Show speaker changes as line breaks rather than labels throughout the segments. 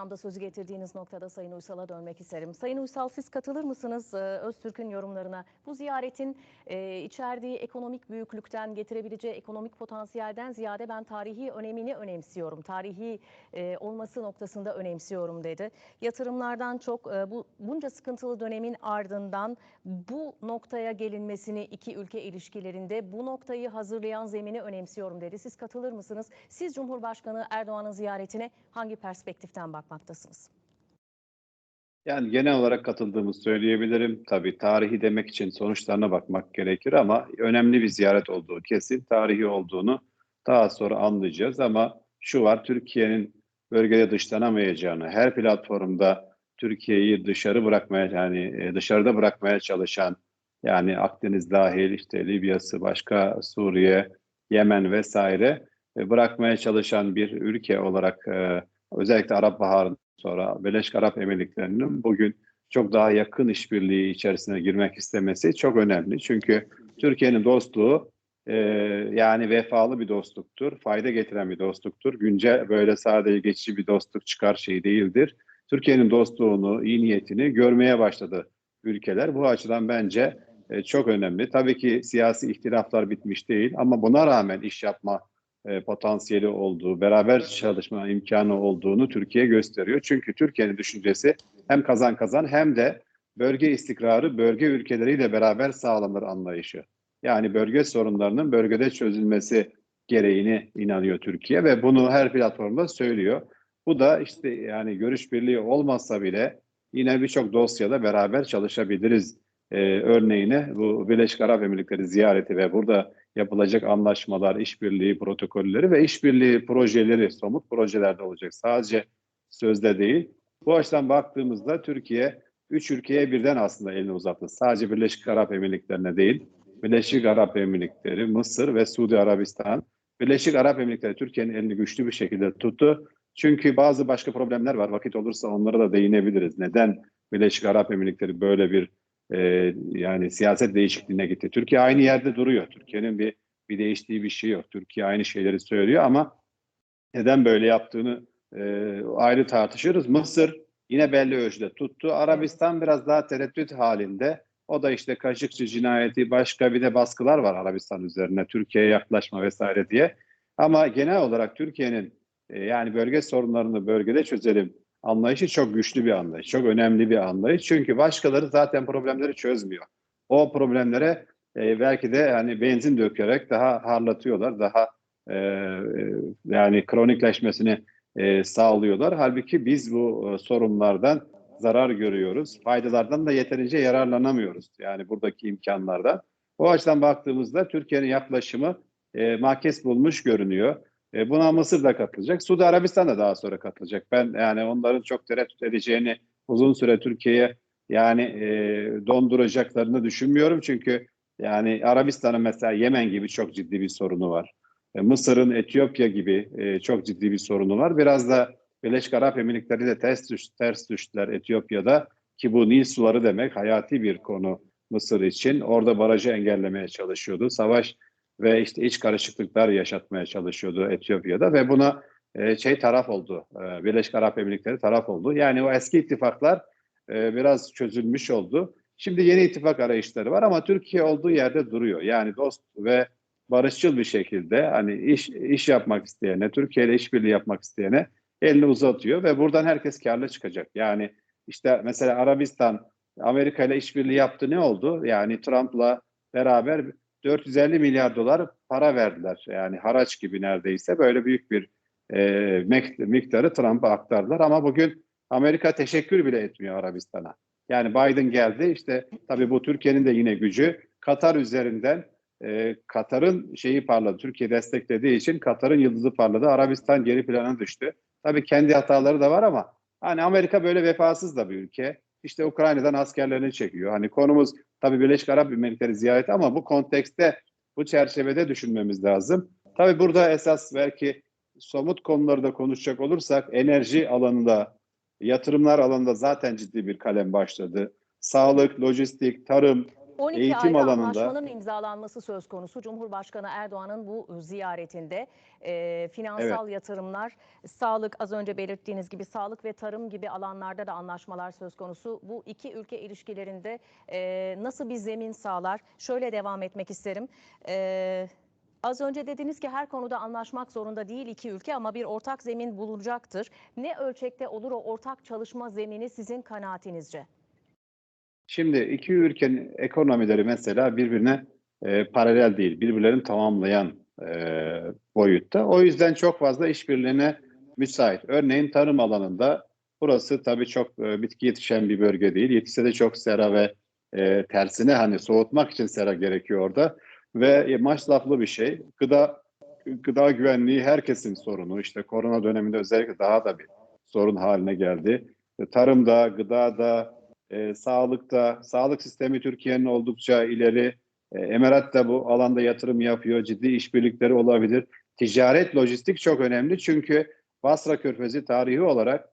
anda sözü getirdiğiniz noktada Sayın Uysal'a dönmek isterim. Sayın Uysal siz katılır mısınız e, Öztürk'ün yorumlarına? Bu ziyaretin e, içerdiği ekonomik büyüklükten getirebileceği ekonomik potansiyelden ziyade ben tarihi önemini önemsiyorum. Tarihi e, olması noktasında önemsiyorum dedi. Yatırımlardan çok e, bu bunca sıkıntılı dönemin ardından bu noktaya gelinmesini iki ülke ilişkilerinde bu noktayı hazırlayan zemini önemsiyorum dedi. Siz katılır mısınız? Siz Cumhurbaşkanı Erdoğan'ın ziyaretine hangi perspektiften bakmaktasınız?
Yani genel olarak katıldığımı söyleyebilirim. Tabii tarihi demek için sonuçlarına bakmak gerekir ama önemli bir ziyaret olduğu kesin. Tarihi olduğunu daha sonra anlayacağız ama şu var Türkiye'nin bölgede dışlanamayacağını, her platformda Türkiye'yi dışarı bırakmaya yani e, dışarıda bırakmaya çalışan yani Akdeniz dahil işte Libya'sı, başka Suriye, Yemen vesaire e, bırakmaya çalışan bir ülke olarak e, özellikle Arap Baharı'ndan sonra Birleşik Arap Emirlikleri'nin bugün çok daha yakın işbirliği içerisine girmek istemesi çok önemli. Çünkü Türkiye'nin dostluğu e, yani vefalı bir dostluktur, fayda getiren bir dostluktur. Günce böyle sadece geçici bir dostluk çıkar şey değildir. Türkiye'nin dostluğunu, iyi niyetini görmeye başladı ülkeler. Bu açıdan bence e, çok önemli. Tabii ki siyasi ihtilaflar bitmiş değil ama buna rağmen iş yapma e, potansiyeli olduğu, beraber çalışma imkanı olduğunu Türkiye gösteriyor. Çünkü Türkiye'nin düşüncesi hem kazan kazan hem de bölge istikrarı bölge ülkeleriyle beraber sağlanır anlayışı. Yani bölge sorunlarının bölgede çözülmesi gereğini inanıyor Türkiye ve bunu her platformda söylüyor. Bu da işte yani görüş birliği olmazsa bile yine birçok dosyada beraber çalışabiliriz e, örneğini bu Birleşik Arap Emirlikleri ziyareti ve burada yapılacak anlaşmalar, işbirliği protokolleri ve işbirliği projeleri, somut projelerde olacak. Sadece sözde değil. Bu açıdan baktığımızda Türkiye üç ülkeye birden aslında elini uzattı. Sadece Birleşik Arap Emirlikleri'ne değil, Birleşik Arap Emirlikleri, Mısır ve Suudi Arabistan. Birleşik Arap Emirlikleri Türkiye'nin elini güçlü bir şekilde tuttu. Çünkü bazı başka problemler var. Vakit olursa onlara da değinebiliriz. Neden Birleşik Arap Emirlikleri böyle bir e, yani siyaset değişikliğine gitti. Türkiye aynı yerde duruyor. Türkiye'nin bir bir değiştiği bir şey yok. Türkiye aynı şeyleri söylüyor ama neden böyle yaptığını e, ayrı tartışırız. Mısır yine belli ölçüde tuttu. Arabistan biraz daha tereddüt halinde. O da işte Kaşıkçı cinayeti başka bir de baskılar var Arabistan üzerine. Türkiye'ye yaklaşma vesaire diye. Ama genel olarak Türkiye'nin e, yani bölge sorunlarını bölgede çözelim anlayışı çok güçlü bir anlayış. Çok önemli bir anlayış. Çünkü başkaları zaten problemleri çözmüyor. O problemlere e, belki de yani benzin dökerek daha harlatıyorlar. Daha e, yani kronikleşmesini e, sağlıyorlar. Halbuki biz bu e, sorunlardan zarar görüyoruz. Faydalardan da yeterince yararlanamıyoruz. Yani buradaki imkanlardan. O açıdan baktığımızda Türkiye'nin yaklaşımı e, makes bulmuş görünüyor. E, buna Mısır da katılacak. Suudi Arabistan da daha sonra katılacak. Ben yani onların çok tereddüt edeceğini uzun süre Türkiye'ye yani e, donduracaklarını düşünmüyorum. Çünkü yani Arabistan'ın mesela Yemen gibi çok ciddi bir sorunu var. E, Mısır'ın Etiyopya gibi e, çok ciddi bir sorunu var. Biraz da Birleşik Arap Emirlikleri de ters, düş, ters düştüler Etiyopya'da ki bu Nil suları demek hayati bir konu Mısır için. Orada barajı engellemeye çalışıyordu. Savaş ve işte iç karışıklıklar yaşatmaya çalışıyordu Etiyopya'da ve buna e, şey taraf oldu. E, Birleşik Arap Emirlikleri taraf oldu. Yani o eski ittifaklar e, biraz çözülmüş oldu. Şimdi yeni ittifak arayışları var ama Türkiye olduğu yerde duruyor. Yani dost ve barışçıl bir şekilde hani iş iş yapmak isteyene, Türkiye ile işbirliği yapmak isteyene elini uzatıyor ve buradan herkes karlı çıkacak. Yani işte mesela Arabistan Amerika ile işbirliği yaptı ne oldu? Yani Trump'la beraber 450 milyar dolar para verdiler. Yani haraç gibi neredeyse böyle büyük bir e, miktarı Trump'a aktardılar. Ama bugün Amerika teşekkür bile etmiyor Arabistan'a. Yani Biden geldi işte tabii bu Türkiye'nin de yine gücü Katar üzerinden e, Katar'ın şeyi parladı. Türkiye desteklediği için Katar'ın yıldızı parladı. Arabistan geri plana düştü. Tabii kendi hataları da var ama hani Amerika böyle vefasız da bir ülke. İşte Ukrayna'dan askerlerini çekiyor. Hani konumuz tabii Birleşik Arap Emirlikleri ziyareti ama bu kontekste, bu çerçevede düşünmemiz lazım. Tabii burada esas belki somut konuları da konuşacak olursak enerji alanında, yatırımlar alanında zaten ciddi bir kalem başladı. Sağlık, lojistik, tarım,
12
eğitim
ayda
alanında
anlaşmanın imzalanması söz konusu. Cumhurbaşkanı Erdoğan'ın bu ziyaretinde e, finansal yatırımlar, sağlık az önce belirttiğiniz gibi sağlık ve tarım gibi alanlarda da anlaşmalar söz konusu. Bu iki ülke ilişkilerinde e, nasıl bir zemin sağlar? Şöyle devam etmek isterim. E, Az önce dediniz ki her konuda anlaşmak zorunda değil iki ülke ama bir ortak zemin bulunacaktır. Ne ölçekte olur o ortak çalışma zemini sizin kanaatinizce?
Şimdi iki ülkenin ekonomileri mesela birbirine e, paralel değil, birbirlerini tamamlayan e, boyutta. O yüzden çok fazla işbirliğine müsait. Örneğin tarım alanında burası tabii çok e, bitki yetişen bir bölge değil. Yetişse de çok sera ve e, tersine hani soğutmak için sera gerekiyor orada. Ve e, masraflı bir şey. Gıda gıda güvenliği herkesin sorunu. İşte korona döneminde özellikle daha da bir sorun haline geldi. E, Tarımda, gıdada, e, sağlıkta, sağlık sistemi Türkiye'nin oldukça ileri. E, Emirat da bu alanda yatırım yapıyor. Ciddi işbirlikleri olabilir. Ticaret, lojistik çok önemli çünkü Basra Körfezi tarihi olarak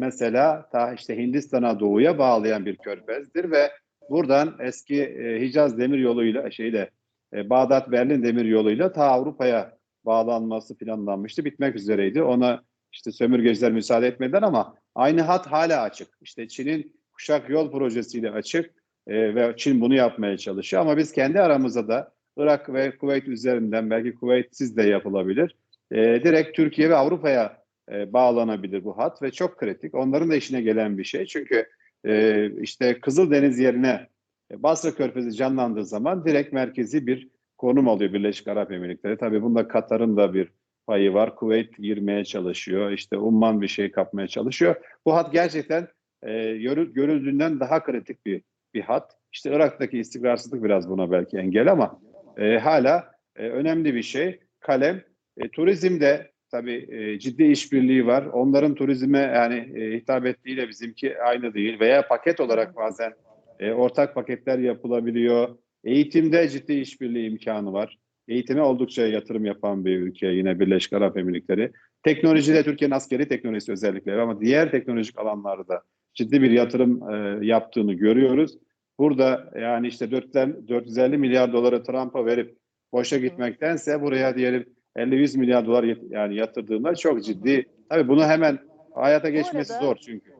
mesela ta işte Hindistan'a doğuya bağlayan bir körfezdir ve buradan eski e, Hicaz demir yoluyla şeyle e, Bağdat Berlin demir yoluyla ta Avrupa'ya bağlanması planlanmıştı. Bitmek üzereydi. Ona işte sömürgeciler müsaade etmediler ama aynı hat hala açık. İşte Çin'in kuşak yol projesiyle açık e, ve Çin bunu yapmaya çalışıyor. Ama biz kendi aramızda da Irak ve Kuveyt üzerinden belki Kuveytsiz de yapılabilir. E, direkt Türkiye ve Avrupa'ya e, bağlanabilir bu hat ve çok kritik. Onların da işine gelen bir şey. Çünkü e, işte Kızıldeniz yerine e, Basra Körfezi canlandığı zaman direkt merkezi bir konum alıyor Birleşik Arap Emirlikleri. Tabii bunda Katar'ın da bir payı var. Kuveyt girmeye çalışıyor. İşte Umman bir şey kapmaya çalışıyor. Bu hat gerçekten e, görü- görüldüğünden daha kritik bir bir hat. İşte Irak'taki istikrarsızlık biraz buna belki engel ama e, hala e, önemli bir şey. Kalem. E, turizmde tabii e, ciddi işbirliği var. Onların turizme yani e, hitap ettiğiyle bizimki aynı değil veya paket olarak bazen e, ortak paketler yapılabiliyor. Eğitimde ciddi işbirliği imkanı var. Eğitime oldukça yatırım yapan bir ülke yine Birleşik Arap Emirlikleri. Teknolojide Türkiye'nin askeri teknolojisi özellikle ama diğer teknolojik alanlarda ciddi bir yatırım e, yaptığını görüyoruz. Burada yani işte 400, 450 milyar doları Trump'a verip boşa gitmektense buraya diyelim 50-100 milyar dolar yat- yani yatırdığında çok ciddi. Tabii bunu hemen hayata geçmesi
arada-
zor çünkü.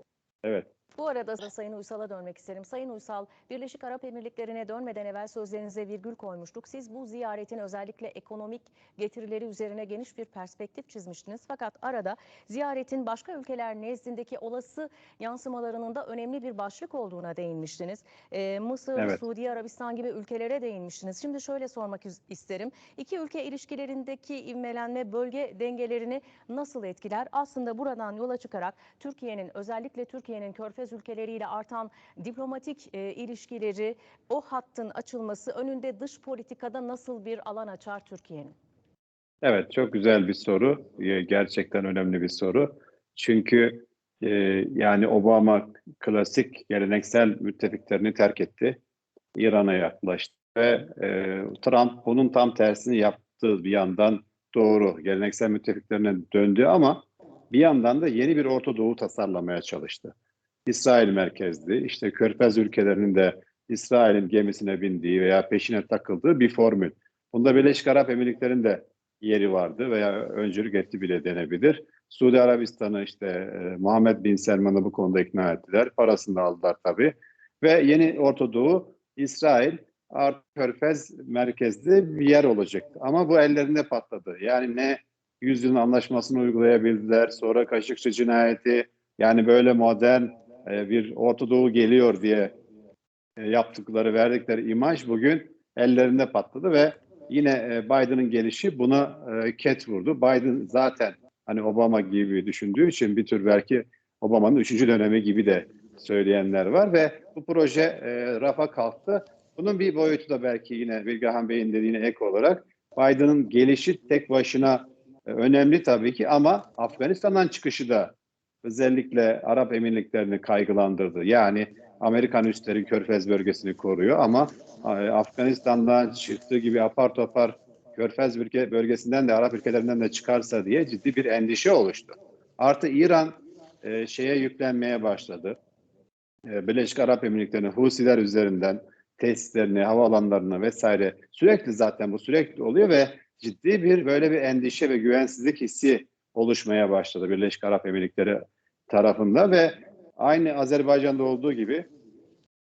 Evet.
Bu arada da Sayın Uysal'a dönmek isterim. Sayın Uysal, Birleşik Arap Emirlikleri'ne dönmeden evvel sözlerinize virgül koymuştuk. Siz bu ziyaretin özellikle ekonomik getirileri üzerine geniş bir perspektif çizmiştiniz. Fakat arada ziyaretin başka ülkeler nezdindeki olası yansımalarının da önemli bir başlık olduğuna değinmiştiniz. Ee, Mısır,
Evet.
Suudi Arabistan gibi ülkelere değinmiştiniz. Şimdi şöyle sormak is- isterim. İki ülke ilişkilerindeki ivmelenme bölge dengelerini nasıl etkiler? Aslında buradan yola çıkarak Türkiye'nin özellikle Türkiye'nin körfez ülkeleriyle artan diplomatik e, ilişkileri o hattın açılması önünde dış politikada nasıl bir alan açar Türkiye'nin?
Evet, çok güzel bir soru. Ee, Gerçekten önemli bir soru. Çünkü e, yani Obama klasik geleneksel müttefiklerini terk etti. İran'a yaklaştı ve e, Trump bunun tam tersini yaptı bir yandan doğru geleneksel müttefiklerine döndü ama bir yandan da yeni bir Orta Doğu tasarlamaya çalıştı. İsrail merkezli, işte Körfez ülkelerinin de İsrail'in gemisine bindiği veya peşine takıldığı bir formül. Bunda Birleşik Arap Emirlikleri'nin de yeri vardı veya öncülük etti bile denebilir. Suudi Arabistan'ı işte e, Muhammed Bin Selman'ı bu konuda ikna ettiler. Parasını da aldılar tabii. Ve yeni Orta Doğu, İsrail artık Körfez merkezli bir yer olacaktı. Ama bu ellerinde patladı. Yani ne yüzyılın anlaşmasını uygulayabildiler, sonra Kaşıkçı cinayeti, yani böyle modern e, bir Orta Doğu geliyor diye e, yaptıkları, verdikleri imaj bugün ellerinde patladı ve yine e, Biden'ın gelişi buna e, ket vurdu. Biden zaten hani Obama gibi düşündüğü için bir tür belki Obama'nın üçüncü dönemi gibi de söyleyenler var ve bu proje rafa kalktı. Bunun bir boyutu da belki yine Bilgehan Bey'in dediğine ek olarak Biden'ın gelişi tek başına önemli tabii ki ama Afganistan'dan çıkışı da özellikle Arap Emirliklerini kaygılandırdı. Yani Amerikan üsleri Körfez bölgesini koruyor ama e, Afganistan'dan çıktığı gibi apar topar Körfez bölgesinden de Arap ülkelerinden de çıkarsa diye ciddi bir endişe oluştu. Artı İran e, şeye yüklenmeye başladı. E, Birleşik Arap Emirlikleri'nin Husiler üzerinden tesislerini, havaalanlarını vesaire sürekli zaten bu sürekli oluyor ve ciddi bir böyle bir endişe ve güvensizlik hissi oluşmaya başladı Birleşik Arap Emirlikleri tarafında ve aynı Azerbaycan'da olduğu gibi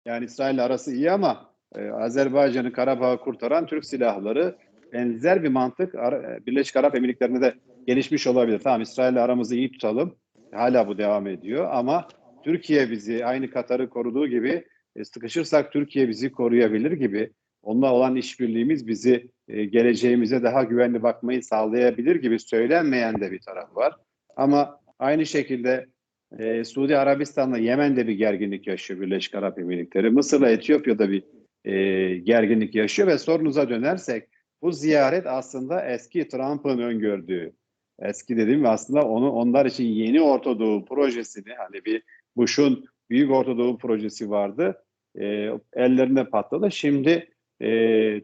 yani İsrail arası iyi ama e, Azerbaycan'ı Karabağ'ı kurtaran Türk silahları benzer bir mantık Ara- Birleşik Arap Emirlikleri'nde de gelişmiş olabilir. Tamam İsrail'le aramızı iyi tutalım. Hala bu devam ediyor ama Türkiye bizi aynı Katar'ı koruduğu gibi e, sıkışırsak Türkiye bizi koruyabilir gibi onunla olan işbirliğimiz bizi e, geleceğimize daha güvenli bakmayı sağlayabilir gibi söylenmeyen de bir taraf var. Ama aynı şekilde e, Suudi Arabistan'la Yemen'de bir gerginlik yaşıyor Birleşik Arap Emirlikleri. Mısır'la Etiyopya'da bir e, gerginlik yaşıyor ve sorunuza dönersek bu ziyaret aslında eski Trump'ın öngördüğü, eski dediğim aslında onu onlar için yeni Orta Doğu projesini hani bir Bush'un Büyük Orta Doğu projesi vardı. E, ellerinde patladı. Şimdi e,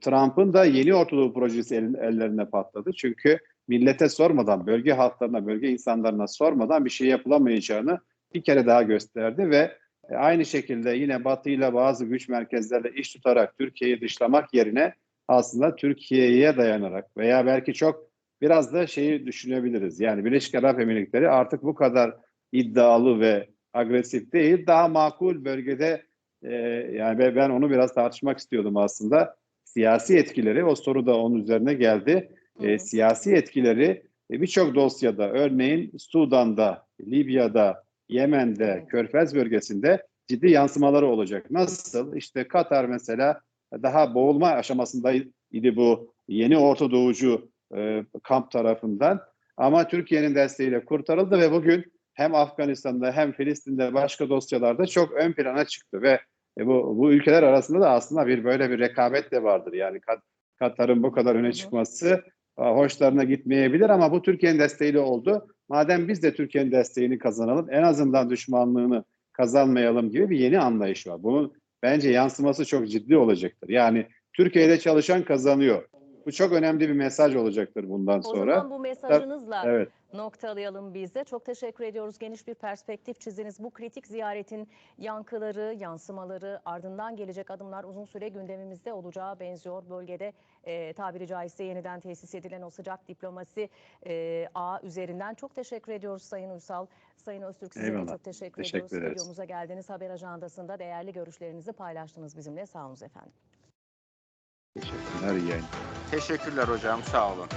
Trump'ın da yeni Orta Doğu projesi elin- ellerine patladı. Çünkü millete sormadan, bölge halklarına, bölge insanlarına sormadan bir şey yapılamayacağını bir kere daha gösterdi ve aynı şekilde yine Batı ile bazı güç merkezlerle iş tutarak Türkiye'yi dışlamak yerine aslında Türkiye'ye dayanarak veya belki çok biraz da şeyi düşünebiliriz. Yani Birleşik Arap Emirlikleri artık bu kadar iddialı ve agresif değil, daha makul bölgede e, yani ben- onu biraz tartışmak istiyordum aslında. Siyasi etkileri, o soru da onun üzerine geldi. E, siyasi etkileri e, birçok dosyada, örneğin Sudan'da, Libya'da, Yemen'de. Körfez bölgesinde ciddi yansımaları olacak. Nasıl? İşte Katar mesela daha boğulma aşamasındaydı bu yeni Orta Doğucu e, kamp tarafından. Ama Türkiye'nin desteğiyle kurtarıldı ve bugün hem Afganistan'da hem Filistin'de başka dosyalarda çok ön plana çıktı ve e, bu, bu ülkeler arasında da aslında bir böyle bir rekabet de vardır. Yani Kat- Katar'ın bu kadar öne çıkması hoşlarına gitmeyebilir ama bu Türkiye'nin desteğiyle oldu. Madem biz de Türkiye'nin desteğini kazanalım, en azından düşmanlığını kazanmayalım gibi bir yeni anlayış var. Bunun bence yansıması çok ciddi olacaktır. Yani Türkiye'de çalışan kazanıyor. Bu çok önemli bir mesaj olacaktır bundan
O
sonra.
zaman bu mesajınızla
Evet.
Noktalayalım biz de. Çok teşekkür ediyoruz. Geniş bir perspektif çizdiniz. Bu kritik ziyaretin yankıları, yansımaları, ardından gelecek adımlar uzun süre gündemimizde olacağı benziyor. Bölgede e, tabiri caizse yeniden tesis edilen o sıcak diplomasi e, ağ üzerinden. Çok teşekkür ediyoruz Sayın Uysal. Sayın Öztürk size de
Eyvallah.
çok teşekkür,
Teşekkür
ediyoruz.
ederiz.
Stüdyomuza geldiniz. Haber ajandasında değerli görüşlerinizi paylaştınız bizimle. Sağ olun efendim.
Teşekkürler.
Teşekkürler hocam, sağ olun.